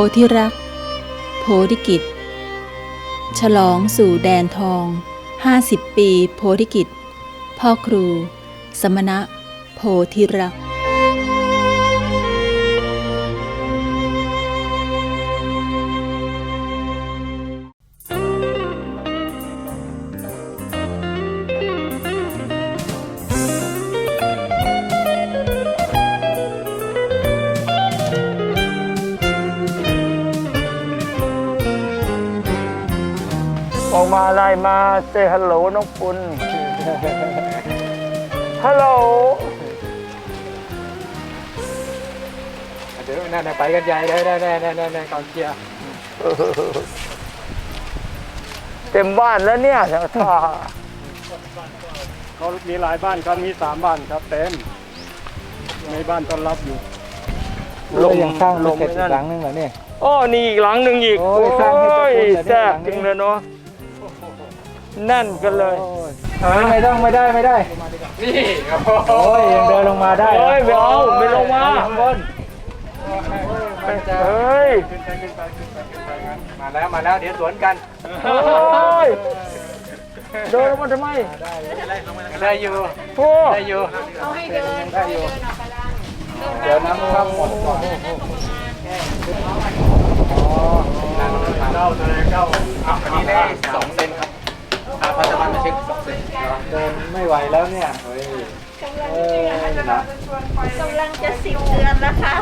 โพธิรัก โพธิกิจ ฉลองสู่แดนทอง 50 ปี โพธิกิจ พ่อครู สมณะ โพธิรัก มาเซฮัลโหลน้องปุณฮัลโหลเดี๋ยวนั่นน่ไปกันใหญ่ได้ได้ได้ได้ได้กองเชียร์เต็มบ้านแล้วเนี่ยท่าเขามีหลายบ้านครับมีสามบ้านครับเต็มในบ้านต้อนรับอยู่ลงยังสร้างลงเสร็จหลังนึงเหรอเนี่ยอ้อนี่อีกหลังหนึ่งอีกโอ้ยแต่เนี่ยแซ่บหลังนี้จริงเลยเนาะ แน่นกันเลยโอ้ยไม่ต้องไม่ได้ไม่ได้ นี่โอ้ยยังเดินลงมาได้เฮ้ยไม่เอาไม่ลงมาข้างบนเฮ้ยมาแล้วมาแล้วเดี๋ยวสวนกันเฮ้ยเดินลงมาทำไมได้อยู่โอ้ได้อยู่ได้อยู่เดี๋ยวน้ำเข้าหมดก่อนเจ้าแสดงเจ้าอันนี้ได้สองเซนครับอา พัฒนามาเช็คสองเซนเดินไม่ไหวแล้วเนี่ยเฮ้ย กำลังจะสิบเดือนแล้วค่ะ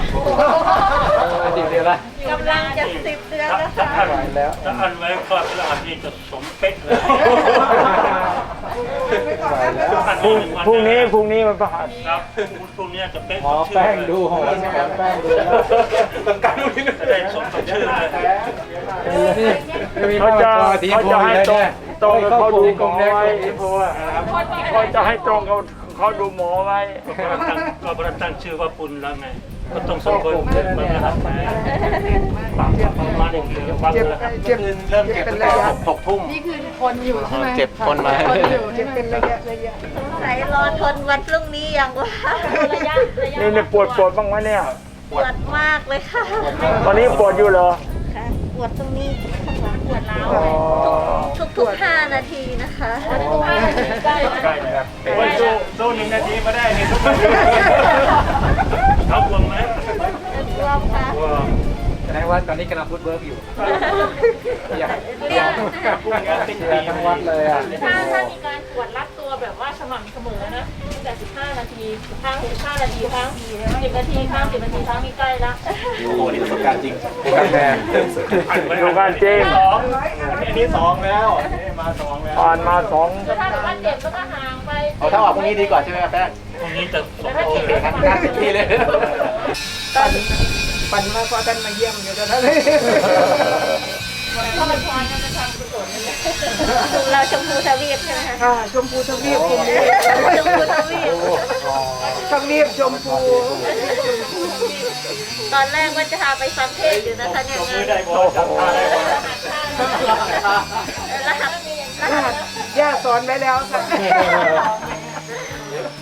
อาทิตย์เดียวละกำลังจะสิบเดือนแล้วค่ะไหวแล้วถ้าอันไว้ก็พระอาทิตย์จะสมเป๊ะเลยไหวแล้วพรุ่งพรุ่งนี้พรุ่งนี้มันประหัสครับพรุ่งนี้จะเป๊ะหมอแป้งดูโหนหมอแป้งดูแล้วต้องการดูนี่จะได้สมกับชื่อเลยเขาจะเขาจะให้ตรงตรงกับเขาดูหมอไว้ที่โพอะเขาจะให้ตรงกับ เขาดูหมอไว้ก็พระตั้งชื่อว่าปุณแล้วไงก็ต้องสมควรเป็นพระรัตน์ปากประมาณอย่างเดียวฟังเลยเจ็บเริ่มเจ็บตั้งแต่หกทุ่มนี่คือคนอยู่ใช่ไหมเจ็บคนมาใส่รอทนวันพรุ่งนี้อย่างว่าระยะระยะนี่เนี่ยปวดปวดบ้างไหมเนี่ยปวดมากเลยค่ะ ตอนนี้ปวดอยู่เหรอค่ะปวดตรงนี้ข้างหลัง ปวดร้าวอ๋อทุกทุกๆห้านาทีนะคะไปสู้สู้หนึ่งนาทีมาได้ในทุกนาทีเขาห่วงไหม รวมค่ะ ห่วง แสดงว่าตอนนี้กำลังฟุตเวิร์กอยู่อยากเรียกพูดงานติดเชียร์ทั้งวัดเลยอะถ้าถ้ามีการตรวจรัดตัวแบบว่าสม่ำเสมอนะตั้งแต่ 15 นาทีครั้ง15นาทีครั้ง10นาทีครั้ง10นาทีครั้งนี่ใกล้ละโอ้โหนี่ประสบการณ์จริงกาแฟดูการจริงสองอันนี้สองแล้วอันนี้มาสองแล้วผ่านมาสองคือถ้าแบบว่าเจ็บก็ก็ห่างไปเอาถ้าออกพรุ่งนี้ดีกว่าใช่ไหมครับแป้งพรุ่งนี้จะสมแต่ถ้าโอเจ็บเคทั้งการสิบทีเลย ปั่นมาพอกันมาเยี่ยมอยู่ตอนนั้นเลยก็มันพรกันจะทำกุศลนั่นแหละดูเราชมพูทวีปใช่ไหมคะอ่าชมพูทวีปกลุ่มนี้ชมพูทวีปทวีปชมพูตอนแรกว่าจะพาไปฟังเทศน์อยู่นะคะเนี่ยงานได้บอลจับท่าได้บอลรหัสรหัสย่าสอนไว้แล้วค่ะ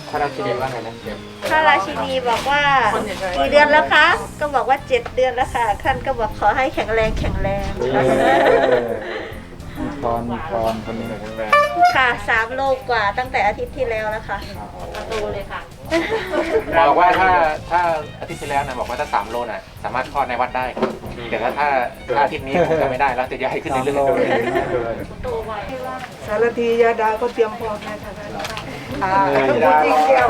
พระราชินีว่าไงนะเจ็บพระราชินีบอกว่ากี่เดือนแล้วคะ ก็บอกว่าเจ็ดเดือนแล้วค่ะ ท่านก็บอกขอให้แข็งแรงแข็งแรง ตอนตอนคนนี้แข็งแรงค่ะสามโลกว่าตั้งแต่อาทิตย์ที่แล้วแล้วค่ะ ประตูเลยค่ะ บอกว่าถ้าถ้าอาทิตย์ที่แล้วนะบอกว่าถ้าสามโลน่ะสามารถคลอดในวัดได้ครับแต่ถ้าถ้าถ้าอาทิตย์นี้คงจะไม่ได้แล้วจะย้ายขึ้นสามเรื่โลอยเลยประตูไวสารทียาดาก็เตรียมพร้อมแล้วค่ะอ่าพูดจริงเดียว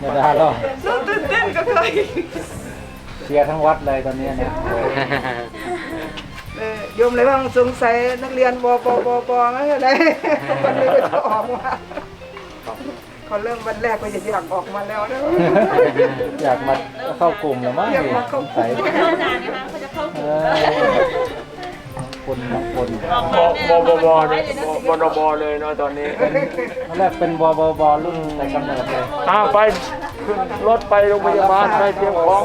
อย่าด่าหรอกสู้ตื่นเต้นก็เคยเชียร์ทั้งวัดเลยตอนนี้นะเออโยมเลยว่าสงสัยนักเรียนบปบปไม่อะไรวันนี้ก็จะออกมา เขาเริ่มวันแรกก็จะอยากออกมาแล้วนะ อยากมาเข้ากลุ่มหรือมั้งอยากมาเข้ากลุ่มใส่เข้างานนะคะเขาจะเข้าเอถึงอคนคนออกบมาบเนี่ยบบเลยบนบเลยเนาะตอนนี้ตอนแรกเป็นบอบอบอรุ่นแต่กำเนิดเลยอ้าวไปขึ้นรถไปโรงพยาบาลไปเตรียมของ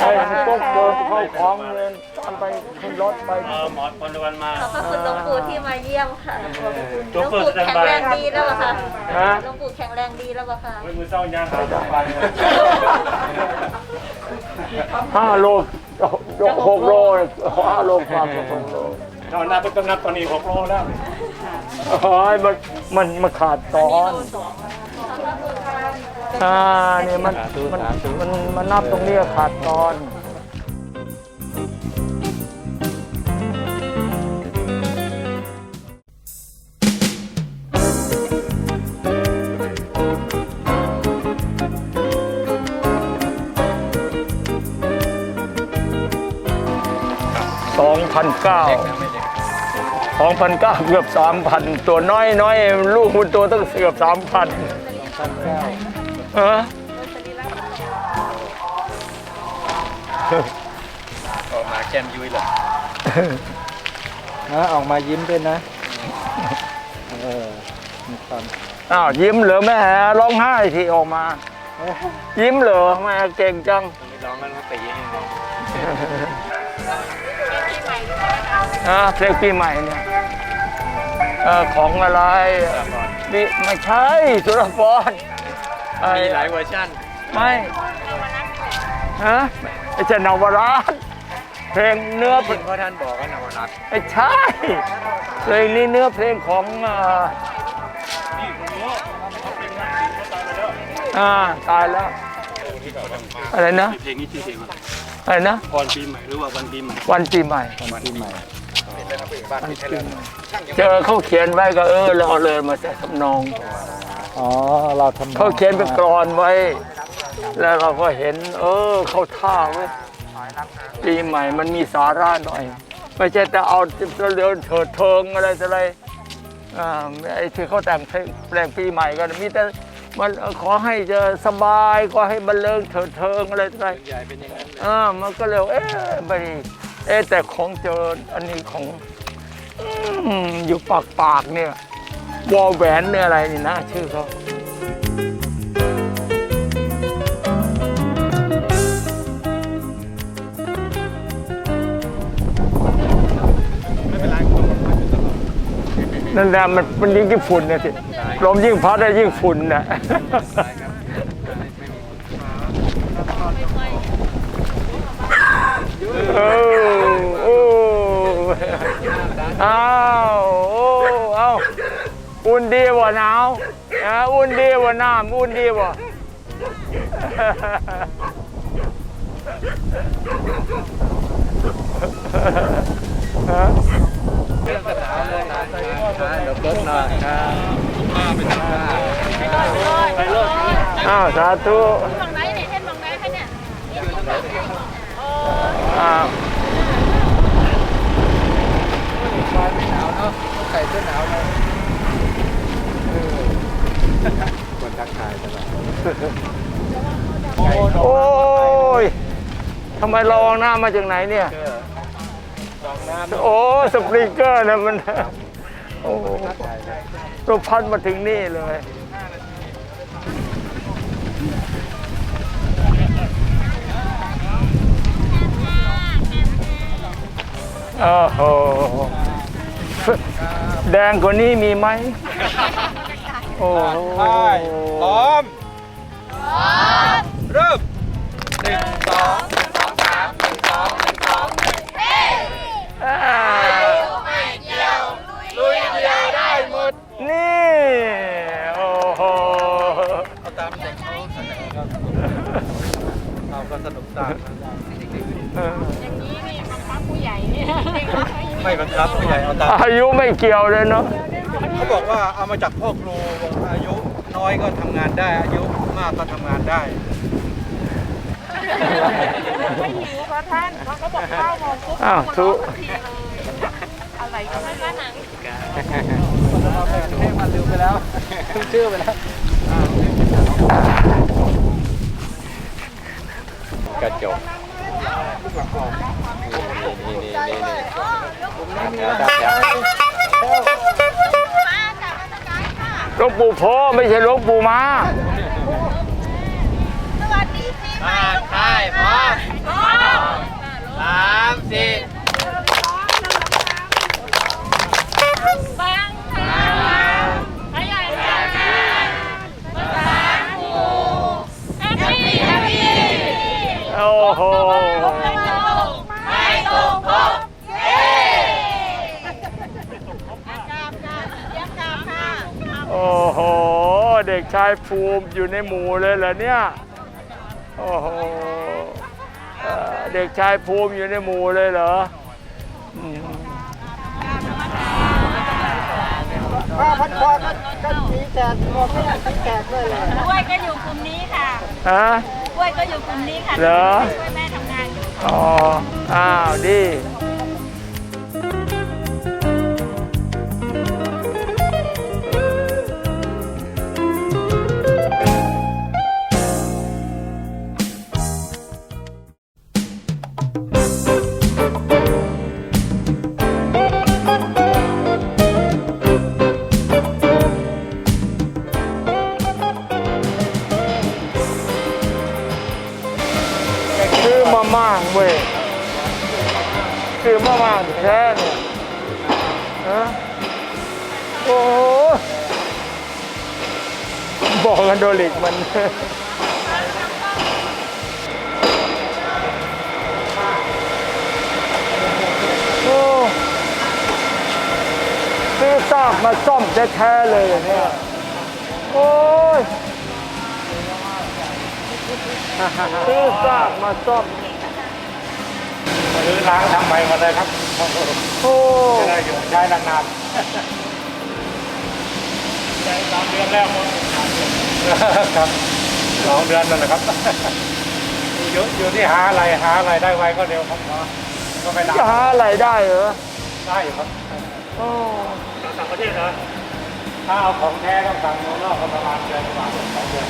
ไปพวกเดินเข้าของเงินตามไปขึ้นรถไป เออหมอพลวันมา ขอบพระคุณหลวงปู่ที่มาเยี่ยมค่ะหลวงหลวงปู่ปู่แข็งแรงดีแล้วเหรอคะฮะ หลวงปู่แข็งแรงดีแล้วเหรอคะไว้มือเศร้ายางหาจับไปห้าโลโดหกโลห้าโลกว่าหกโลตอนนับต้องนับตอนนี้หกโลแล้วโอ้ยมันมันมันขาดตอนอ่าเนี่ยมันมันมันมันนับตรงนี้ขาดตอน สองพันเก้าสองพันเก้าเกือบสามพันตัวน้อยน้อยลูกมันตัวตั้งเกือบสามพันเออออกมาแก้มยุ้ยเลยนะออกมายิ้มด้วยนะ เออมีความอ้าวยิ้มเหรอแม่ร้องไห้ที่ออกมา ยิ้มเหรอแม่เก่งจังไม่ร้องมันมาตี ให้อ่าเพลงปีใหม่เนี่ยเออของอะไรนี่ไม่ใช่สุรพรไอ้มีหลายเวอร์ชันไม่ฮะไม่ใช่นวรัตน์เพลงเนื้อจริงเพราะท่านบอกว่านวรัตน์ไม่ใช่เพลงนี้เนื้อเพลงของอ่าอ่าตายแล้ว อะไรนะเพลงนี้ชื่อเพลงอะไรอะไรนะ พรปีใหม่หรือว่าวันปีใหม่วันปีใหม่ปีใหม่ เจอเขาเขียนไว้ก็เออเราเอาเลยมาใส่สำนอง อ๋อ เราทำเขาเขียนเป็นกรอนไว้ แล้วเราก็เห็น เออเข้าท่าเว้ยปีใหม่มันมีสาระหน่อย ไม่ใช่แต่เอาเดินเถิดเทิงอะไรต่ออะไรอ่าไอ้ที่เขาแต่งเพลงแปลงปีใหม่กันมีแต่มันขอให้จะสบายขอให้บันเลิงเถิดเทิงอะไรต่ออะไร ใหญ่เป็นอย่างนั้น อ่ามันก็เลยเอ๊ะไม่ เอ๊ะแต่ของเจออันนี้ของอืมอยู่ปากปากๆเนี่ยวอลแหวนเนี่ยอะไรนี่นะชื่อเขานั่นแหละมันมันยิ่งยิ่งฝุ่นนะสิลมยิ่งพัดได้ยิ่งฝุ่นนะ โอ้โอ้อ้าวโอ้เอาอุ่นดีบ่หนาวอ่าอุ่นดีบ่น้ำอุ่นดีบ่ฮะเรื่องกระถาเลยนะเดี๋ยวเบิร์ดหน่อยครับอ้าวสาธุ ฝั่งไหนเนี่ยเห็นฝั่งไหนคะเนี่ย อ้าวไม่หนาวเนาะใส่เสื้อหนาวเลยคนทักทายตลอดโอ้ยทำไมเรอาหน้ามาจากไหนเนี่ย ลองน้ำโอ้สปริงเกอร์นะมัน โอ้ตัวพัดมาถึงนี่เลย โอ้โหแดงกว่านี้มีไหมโอ้โหพร้อม เริ่มหนึ่งสอง อ่า ลุยเดียวได้หมด นี่ โอ้โห เอาตามเด็กเขาเสนอครับ เราก็สนุกตามเอออย่างนี้นี่บังคับผู้ใหญ่เนี่ยไม่บังคับผู้ใหญ่เอาตามอายุไม่เกี่ยวเลยเนาะเขาบอกว่าเอามาจากพ่อครูบอกอายุน้อยก็ทำงานได้ อายุมากก็ทำงานได้ไม่หิวเพราะท่านเขาก็บอกข้าวมองปุ๊บอ้าวทุทีเลยอะไรก็ไม่ว่าหนังให้มันลืมไปแล้วชื่อไปแล้ว กระจกนี่นี่นี่นี่หลวงปู่โพไม่ใช่หลวงปู่มาสวัสดีปีใหม่ใช่พร้อมสามสี่ บังค่ะพระใหญ่ค่ะภาษาคูแฮปปี้แฮปปี้ โอ้โห พบกันโลกมา โอ้โห เด็กชายภูมิอยู่ในหมู่เลยเหรอเนี่ย โอ้โหเอ่อเด็กชายภูมิอยู่ในหมู่เลยเหรออืมป้าพันคอก็ก็สีแตกหมดไม่อยากสีแตกด้วยเลยกล้วยก็อยู่กลุ่มนี้ค่ะฮะกล้วยก็อยู่กลุ่มนี้ค่ะเหรอช่วยแม่ทำงานอยู่อ๋อ อ้าวดีากมาซ่อมแท้ๆเลยเนี่ยโอ้ยซื้อซากมาซ่อมหรือล้างทำใหม่หมดเลยครับโอ้จะได้อยู่ใช้นานๆใช้สามเดือนแล้วครับสองเดือนนั่นแหละครับอยู่อยู่ที่หาอะไรหาอะไรได้ไวก็เร็วครับก็ไม่นานจะหาอะไรได้เหรอได้อยู่ครับโอ้ ต่างประเทศเหรอถ้าเอาของแท้ต้องสั่งเมืองนอกก็ประมาณเดือนกว่าสองเดือน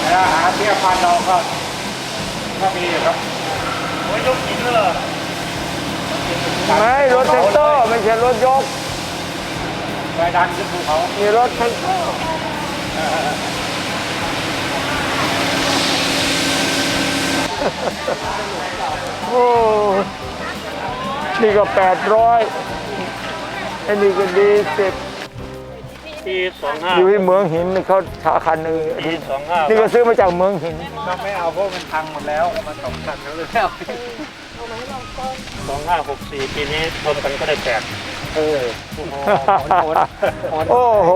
แต่ถ้าหาเทียบพันเราก็ก็มีอยู่ครับโอ้ยยกหินเหรอไม่รถแท็กเตอร์ไม่ใช่รถยกไปดันขึ้นภูเขามีรถแท็กเตอร์โอ้นี่ก็แปดร้อย อันนี้ก็ดีสิบปีสองห้าอยู่ที่เมืองหินนี่เขาขาคันหนึ่งปีสองห้านี่ก็ซื้อมาจากเมืองหินก็ไม่เอาเพราะมันพังหมดแล้ว มันตกตัดแล้วสองห้าหกสี่ปีนี้รวมกันก็ได้แปดเออโอ้โห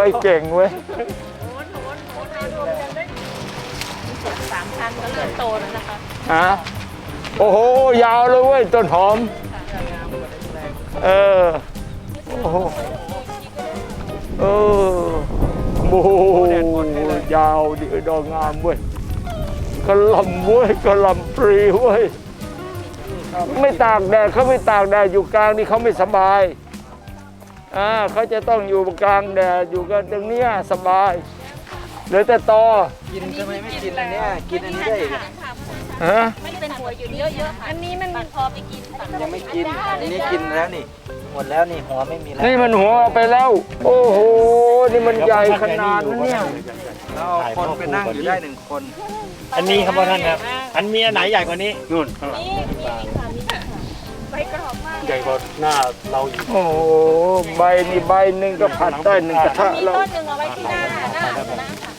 ไอ้เก่งเว้ยสามพันก็เริ่มโตแล้วนะคะฮะโอ้โห ยาวเลยเว้ย ต้นหอม เออ โอ้โหเออโอ้ยาวดีดอกงามเว้ยกระลำเว้ยกระลำปรีเว้ยไม่ตากแดดเขาไม่ตากแดดอยู่กลางนี่เขาไม่สบายอ่าเขาจะต้องอยู่กลางแดดอยู่กันตรงเนี้ยสบายเหลือแต่ตอกินทำไมไม่กินอันเนี้ยกินอันนี้ได้อีกฮะไม่เป็นหัวอยู่เยอะๆอันนี้มันพอไปกินยังไม่กินอันนี้กินแล้วนี่ มดแล้วนี่หัวไม่มีแล้วนี่มันหัวออกไปแล้ว โอ้โห นี่มันใหญ่ขนาดนั้นเนี่ยแล้วเอาคนไปนั่งอยู่ได้หนึ่งคน อันนี้ครับพ่อท่านครับ อันมีอันไหนใหญ่กว่านี้นู่นข้างหลังนี่มีค่ะมีค่ะใบกรอบมากใหญ่กว่าหน้าเราอยู่โอ้โห ใบนี่ใบหนึ่งก็ผัดได้หนึ่งกระทะมีแล้ว ต้นหนึ่งเอาไว้ที่หน้าหน้าหน้าค่ะ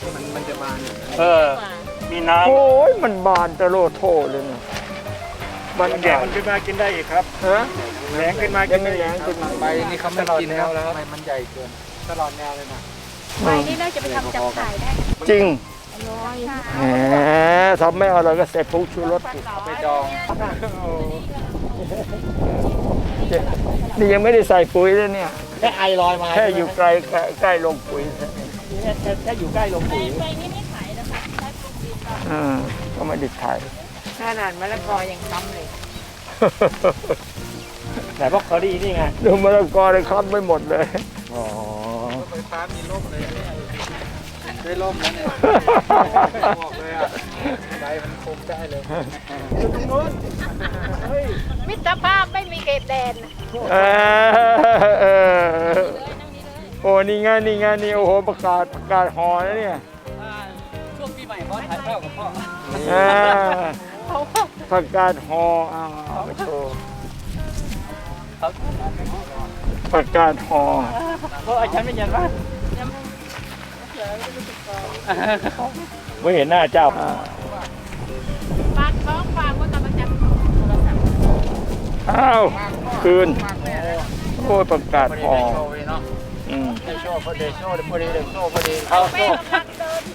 เออ มีน้โอ้ยมันบานตะโลโทเลยเนี่ย มันมันใหแก่ญ่มันขึ้นมากินได้อีกครับฮะแหลงขึ้นมายักิงนไม่ได้แหลอีงกขึ้นมาใบนี่เขาไม่กินแล้วแล้วใบมันใหญ่เกินตลอดแนวเลยนะใบนี้น่าจะไปทำจับขายได้จริงแหมทำไม่อร่อยก็ใส่ผงชูรสอีกไปจองนี่ยังไม่ได้ใส่ปุ๋ยเลยเนี่ยแค่ไอลอยมาแค่อยู่ไกลใกล้ใกล้ลงปุ๋ยแค่แค่แค่อยู่ใกล้ลงใบปุ๋ยใบนี้ไม่ขายนะคะถ้าปลูกดินก็อ่าก็ไม่ได้ถ่าย ขนาดมะละกอยังค้ำเลยแต่พวกเคอรี่นี่ไง ดูมะละกอเลยครับไม่หมดเลย อ๋อไฟฟ้ามีร่มเลยได้ร่มแล้วเนี่ยบอกเลยอะใบมันคมได้เลยมิตรภาพไม่มีเขตแดนเออเออโอ้นี่ไงนี่ไงนี่โอ้โหประกาศประกาศหอนะเนี่ยช่วงปีใหม่พ่อถ่ายภาพกับพ่อ ประกาศหออ้าวเอามาโชว์ประกาศหอเพราะอาจารย์ไม่ยันว่าไม่เห็นหน้าเจ้าอ่าฝากท้องฝากว่าจะมาจับอ้าวคืนโอ้ยประกาศหออืมได้โชว์พอดีโชว์พอดีเลยโชว์พอดีเอาโชว์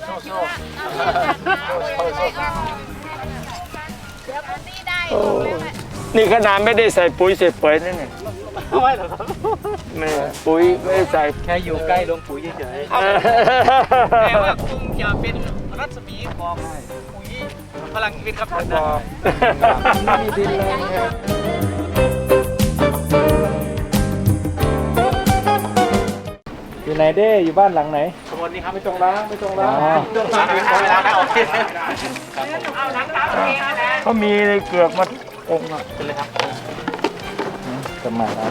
โชว์โชว์โชว์โชว์โอ้ นี่ขนาดไม่ได้ใส่ปุ๋ยใส่เปยนั่นเนี่ยไม่หรอกครับไม่ปุ๋ยไม่ได้ใส่แค่อยู่ใกล้ลงปุ๋ยเฉยเออแต่ว่าคงจะเป็นรัศมีของปุ๋ยพลังวิทย์ครับท่านนะมีดินเลยอยู่ไหนเด้อยู่บ้านหลังไหน ขบวนนี้ครับไม่ตรงล้างไม่ตรงล้างตรงล้างโอเคเขามีในเกือกมาองค์อะสมัครนะ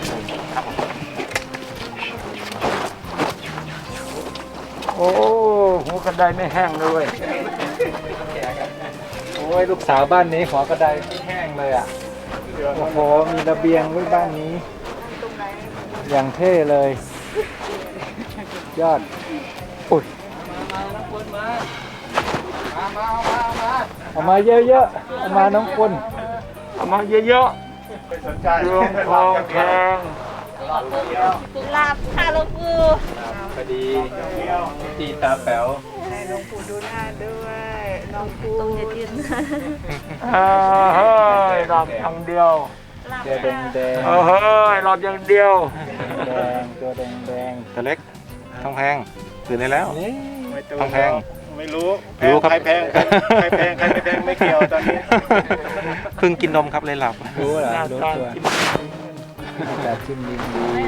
โอ้หัวกระไดไม่แห้งเลยเว้ยโอ้ยลูกสาวบ้านนี้หัวกระไดไม่แห้งเลยอะโอ้โหมีระเบียงไว้บ้านนี้ อย่างเท่เลย ยอด อุ้ยเอามาเยอะๆเอามาน้องคุณเอามาเยอะๆรวมทองแพงลาบค่ะหลวงปู่พอดีตีตาแป๋วให้หลวงปู่ดูหน้าด้วยน้องปูตรงเย็นยืนอ่าเฮ้ยรอบอย่างเดียวเดี๋ยวแดงแดงเออเฮ้ยรอบอย่างเดียวแดงตัวแดงแดงตัวเล็กทองแพง ตื่นได้แล้วนี่ทองแพงไม่รู้รู้ครับใครแพงใครแพงใครไม่แพงไม่เกี่ยวตอนนี้เพิ่งกินนมครับเลยหลับรู้เหรอหน้ารู้ตาตัวกินแต่ชิมดีดี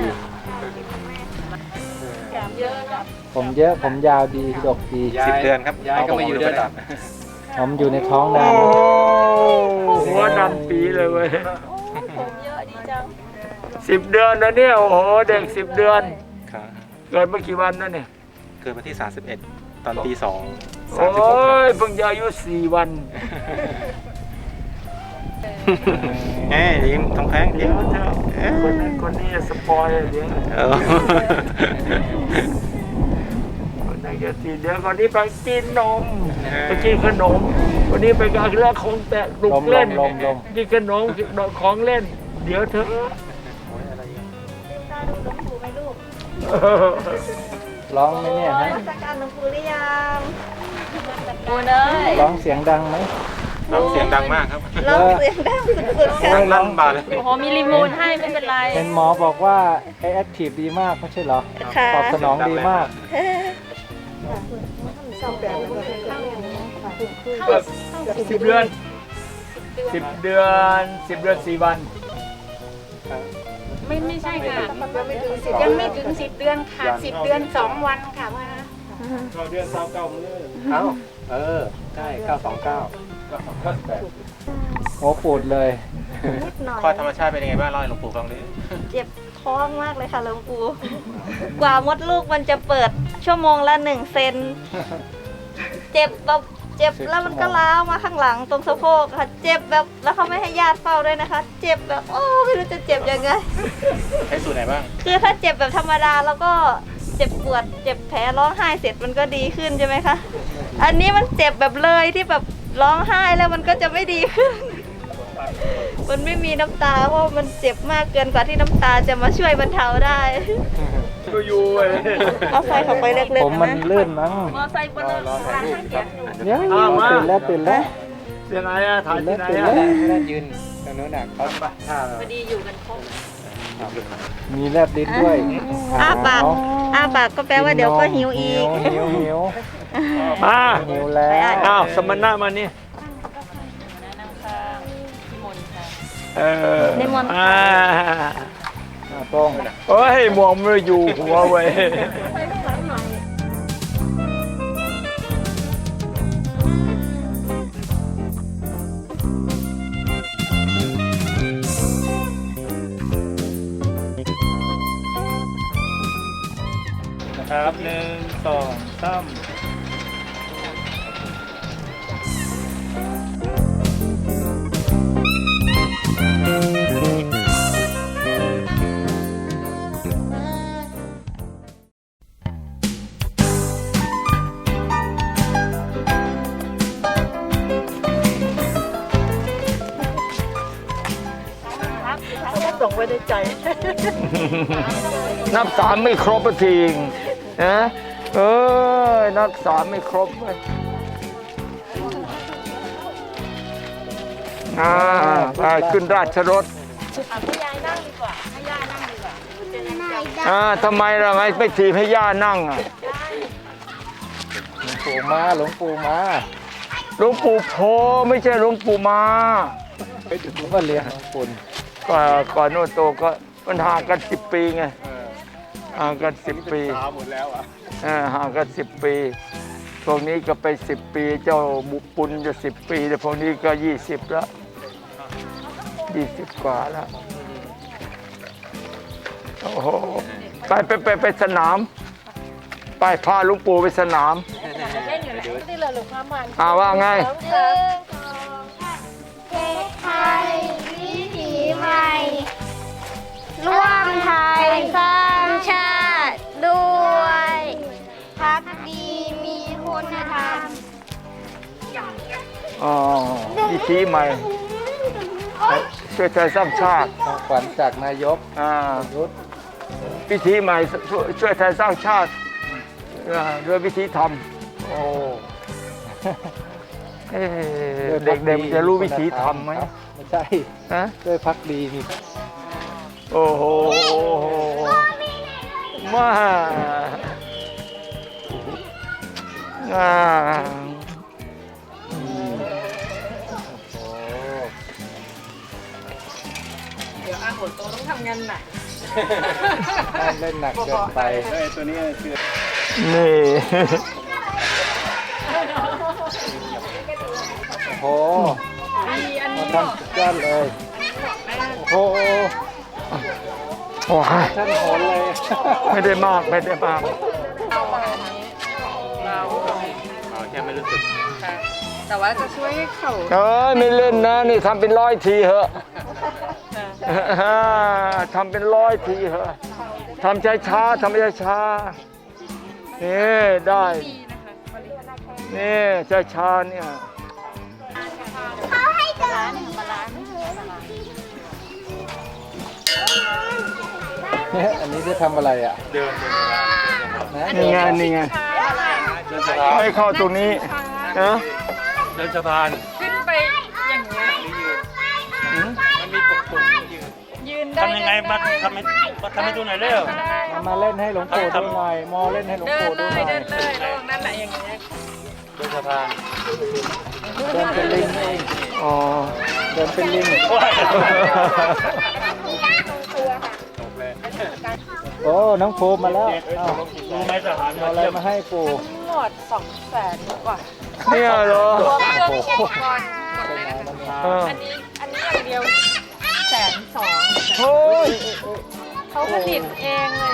ผมเยอะผมยาวดีดกดีสิบเดือนครับยายก็มาอยู่ด้วยเาผมอยู่ในท้องโอ้นานหัวดำปีเลยเว้ยผมเยอะดีจังสิบเดือนนะเนี่ยโอ้โหเด็กสิบเดือนครับเกิดเมื่อกี่วันนั่นเนี่ย เกิดวันที่ 31 ตอนตีสองโอ้ยเพิ่งจะอายุสี่วันเอ้ยยิ้มทองแพงเดี๋ยิ้ยมวเถอะคนนั้นคนนี้สปอยเดี๋ยวเออคนนั้นจะตีเดี๋ยวคนนี้ไปกินนมไปกินขนมคนนี้ไปการเล่นของแตะลุกเล่นกินขนมกินของเล่น เดี๋ยวเถอะตาดูหลวงปู่ไหมลูก ร้องไหมเนี่ยฮะโอ้สักการหลวงปู่หรือยังปูเนยร้องเสียงดังไหมน้องเสียงดังมากครับร้องเสียงดังสุดๆค่ะดังลั่นบาเลยโอ้โหมีรีโมทให้ไม่เป็นไรเห็นหมอบอกว่าไอแอคทีฟดีมากไม่ใช่เหรอค่ะตอบสนองดีมากสิบเดือนสิบเดือนสิบเดือนสี่วัน ไม่ไม่ใช่ค่ะยังไม่ถึงสิบเดือนค่ะสิบเดือนสองวันค่ะว่าเราเดือนเก้าเก้ามือเอ้าเออใช่เก้าสองเก้าโอ้ปูดเลยนิดหน่อยข้อธรรมชาติเป็นยังไงบ้างเล่าให้หลวงปู่ฟังดิเจ็บท้องมากเลยค่ะหลวงปู่กว่ามดลูกมันจะเปิดชั่วโมงละหนึ่งเซน เจ็บแบบ เจ็บแล้วมันก็ล้าวมาข้างหลังตรงสะโพกค่ะ เจ็บแบบแล้วเขาไม่ให้ญาติเฝ้าด้วยนะคะ เจ็บแบบโอ้ไม่รู้จะเจ็บยังไง ใช้สูตรไหนบ้าง คือถ้าเจ็บแบบธรรมดาแล้วก็เจ็บปวด เจ็บแผลร้องไห้เสร็จมันก็ดีขึ้นใช่ไหมคะ อันนี้มันเจ็บแบบเลยที่แบบร้องไห้แล้วมันก็จะไม่ดีขึ้น มันไม่มีน้ำตาเพราะมันเจ็บมากเกินกว่าที่น้ำตาจะมาช่วยบรรเทาได้ ก็อยู่เว้ยเอาใส่เข้าไปเล็กผมๆมันนะลื่นมั้งมอไซค์บนรถร้านให้เกียรติเดี๋ยวตื่นแล้วตื่นแล้วเสียงอะไรอะถ่ายตื่นที่แล้วไหนตื่นอะแล้วยืนตรงนู้นน่ะเขาท่าพอดีอยู่กันครบมีแลบลิ้นด้วยอ้าปากอ้าปากก็แปลว่าเดี๋ยวก็หิวอีก หิวหิวมาหิวแล้วอ้าวสมณะมานี่นะนั่งข้างพี่มนต์ค่ะ เออนิมนต์ อ่าอ่า ตรงโอ้ยมองไม่อยู่หัวเว้ยนะครับหนึ่งสองสาม ว้ในใจ นับสามไม่ครบสักทีนะเออนับสามไม่ครบเว้ยอ่าไปขึ้นราชรถอะให้ยายนั่งดีกว่าให้ย่านั่งดีกว่าคุณจะนั่งอ่าทำไมล่ะไม่ไม่ถีบให้ย่านั่งอะหลวงปู่มาหลวงปู่มาหลวงปู่โพไม่ใช่หลวงปู่มาไปถึงก็เลี้ยงหลวงปู่ ก่อนก่อนโน่นโตก็มันห่างกันสิบปีไงห่างกันสิบปีหมดแล้วอะเออห่างกันสิบปี พวกนี้ก็ไปสิบปี เจ้าบุปุนจะสิบปี แต่พวกนี้ก็ยี่สิบแล้วยี่สิบกว่าแล้วโอ้โหไปไปไปไปสนาม ไปพาหลุงปู่ไปสนามเล่นอยู่แล้วที่เหลือหรือความมันอ่าว่าไง ร่วมไทยสร้างชาติด้วยพักดีมีคุณธรรมอ๋อวิธีใหม่ช่วยไทยสร้างชาติของขวัญจากนายกอ่ายุทธวิธีใหม่ช่วยช่วยไทยสร้างชาติอ่าด้วยวิธีทำโอ้ เอ๊ะเด็กๆมันจะรู้วิธีทำไหมไม่ใช่ฮะด้วยพักดีมีโอ้โหมาอ่าเดี๋ยวอาหนโตต้องทำงานหนักห้ามเล่นหนักเกินไปนี่โอ้โหมาทำสุดยอดเลย โอ้โหโอ้ยท่านโหนเลยไม่ได้มากไม่ได้มากแค่ไม่รู้สึก แต่ว่าจะช่วยให้เขาเอ้ยไม่เล่นนะนี่ทำเป็นร้อยทีเหอะทำเป็นร้อยทีเหอะทำช้าช้าๆทำช้าช้าๆนี่ได้นี่ช้าช้าๆเนี่ย เนี่ยอันนี้จะทำอะไรอะเดินเดินะนี่ไงนี่ไงให้เข้าตรงนี้นะเดินสะพานขึ้นไปอย่างเงี้ยมันมีปุ่มปุ่มยืนยืนได้ทำยังไงมาทำให้มาทำให้ดูหน่อยเร็วมาเล่นให้หลวงปู่ดูหน่อยมอเล่นให้หลวงปู่ดูหน่อยเดินเลยระวังนั่นแหละอย่างเงี้ยเดินสะพานเดินเป็นลิงเองอ๋อ เดินเป็นลิงโอ้น้องภูมิมาแล้วอ้าวรู้ไหมทหารเอามาอะไรเยี่ยมมาให้ปู่ทั้งหมดสองแสนกว่าเนี่ยเหรอรวมเครื่องเช็คก่อนเอออันนี้อันนี้อย่างเดียวแสนสองโอ้ยเขาผลิตเองเลย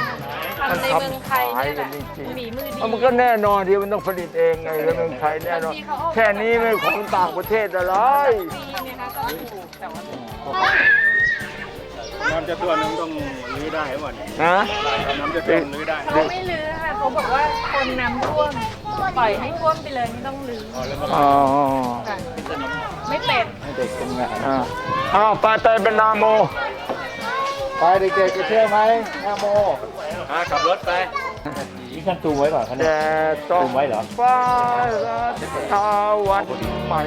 ทำในเมืองไทยเนี่ยแหละมันทำขายกันจริงๆฝีมือดีเอามันก็แน่นอนที่มันต้องผลิตเองไงแล้วเมืองไทยแน่นอนแค่นี้ไม่ของต่างประเทศอะไรปีเนี่ยนะก็ถูกแต่ว่าน้ำจะตัวนึงต้องรื้อได้หมดนะ น้ำจะตัวรื้อได้เขาไม่ลื้อค่ะเขาบอกว่าคนน้ำท่วมปล่อยให้ท่วมไปเลยไม่ต้องลื้ออ๋อค่ะไม่เป็นให้เด็กเป็นงานอ่าอ้าวไปไปเป็นนาโม ไปเด็กๆไปเที่ยวไหมนาโม ขับรถไปนี่ท่านตูมไว้ป่ะท่านแต่ต้องไว้เหรอฟ้ารัตาวันใหม่